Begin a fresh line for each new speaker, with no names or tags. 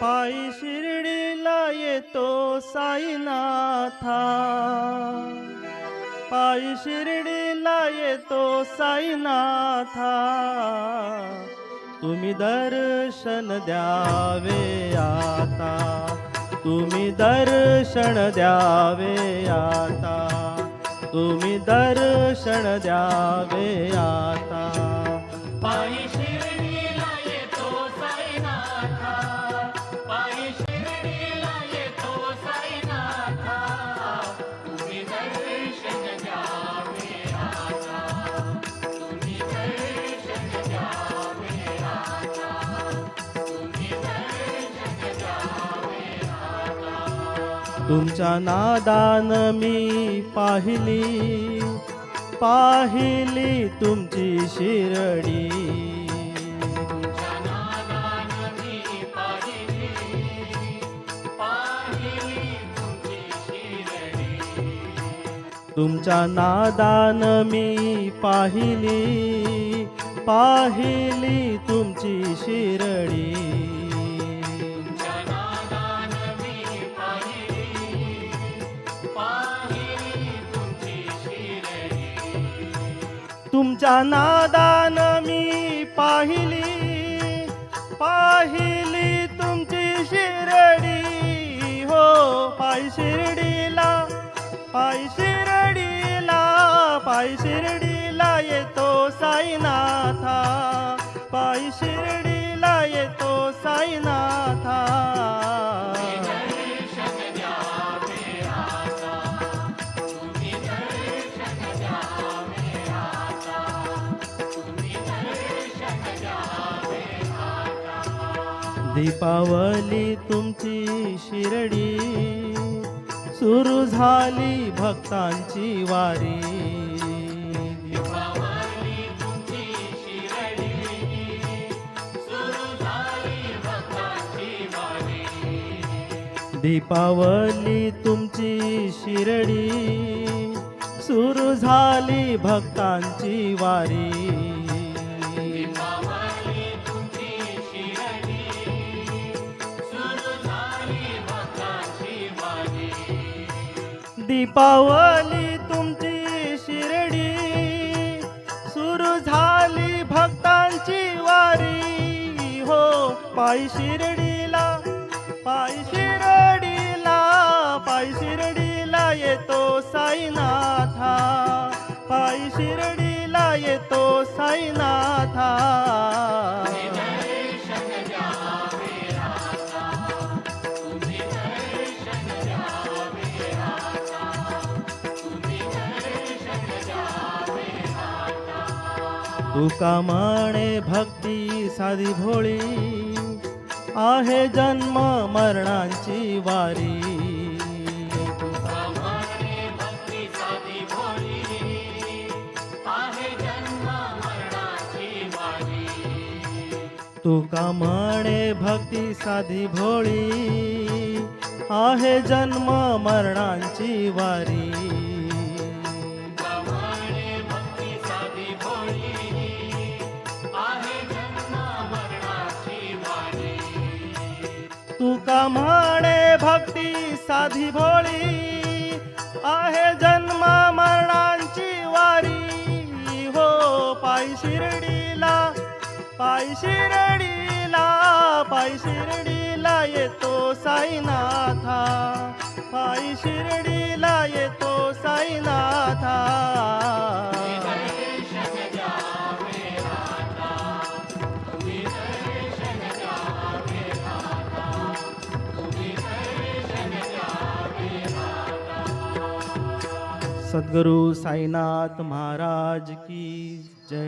पायी शिर्डीला येतो साईनाथा. पायी शिर्डीला येतो साईनाथा. तुम्ही दर्शन द्यावे आता. तुम्ही दर्शन द्यावे आता. तुम्ही दर्शन द्यावे आता.
पायी
तुमच्या नादान मी पाहिली. पाहिली तुमची शिरडी. तुमच्या नादान मी पाहिली. पाहिली तुमची शिरडी. तुमच्या नादान मी पाहिली पाहिली.
आता
दीपावली तुमची शिरडी. सुरू झाली भक्तांची वारी.
पावली तुमची शिरडी. सुरू झाली भक्ताची वारी.
दीपावली तुमची शिरडी. सुरू झाली भक्तांची वारी. दीपावली तुमची शिर्डी. सुरू झाली भक्तांची वारी. हो पाय शिर्डीला पाय शिर्डीला पाय शिर्डीला येतो साईनाथा. पाय शिर्डीला येतो साईनाथ. तुका म्हणे भक्ती साधी भोळी आहे जन्म मरणांची वारी.
प्रमाणे भक्ती साधी भोळी आहे जन्म मरणाची वारी.
तुका म्हणे भक्ती साधी भोळी आहे जन्म मरणांची वारी. तुका म्हणे भक्ती साधी भोळी? आहे जन्म मरणांची वारी. हो पाय शिर्डीला पाय शिर्डीला पाय शिर्डीला येतो साईनाथा. पाय शिर्डीला येतो साईनाथा. સદગુરુ સાંઈનાથ મહારાજ કી જય